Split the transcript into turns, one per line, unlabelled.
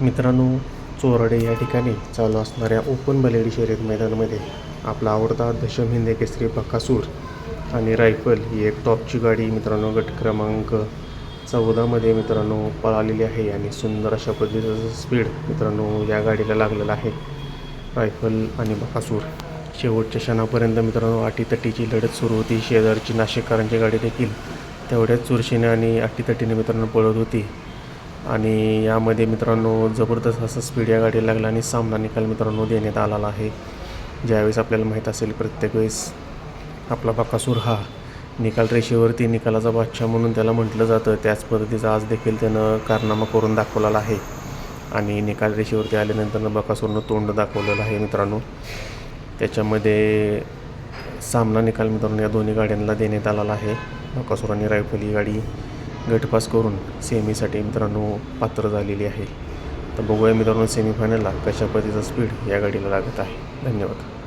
मित्रांनो चोरडे या ठिकाणी चालू असणाऱ्या ओपन बलेडी शर्यत मैदानामध्ये आपला आवडता दशम हिंदे केसरी बकासूर आणि रायफल ही एक टॉपची गाडी मित्रांनो गट क्रमांक चौदामध्ये मित्रांनो पळालेली आहे आणि सुंदर अशा पद्धतीचं स्पीड मित्रांनो या गाडीला लागलेलं आहे. रायफल आणि बकासूर शेवटच्या क्षणापर्यंत मित्रांनो अटीतटीची लढत सुरू होती. शेजारची नाशिककरांची गाडी देखील तेवढ्याच चुरशीने आणि अटीतटीने मित्रांनो पळत होती. आणि यामध्ये मित्रांनो जबरदस्त असं स्पीड या गाडीला लागला आणि सामना निकाल मित्रांनो देण्यात आलेला आहे. ज्यावेळेस आपल्याला माहीत असेल प्रत्येक वेळेस आपला बाकासूर हा निकाल रेषेवरती निकालाचा बादशाह म्हणून त्याला म्हटलं जातं. त्याच पद्धतीचा आज देखील त्यानं कारनामा करून दाखवलेला आहे. आणि निकाल रेषेवरती आल्यानंतर बकासूरनं तोंड दाखवलेलं आहे मित्रांनो. त्याच्यामध्ये सामना निकाल मित्रांनो या दोन्ही गाड्यांना देण्यात आलेला आहे. बकासूर आणि रायफल ही गाडी गटपास करून सेमीसाठी मित्रांनो पात्र झालेली आहे. तर बघूया मित्रांनो सेमीफायनलला कशा पद्धतीचा स्पीड या गाडीला लागत आहे. धन्यवाद.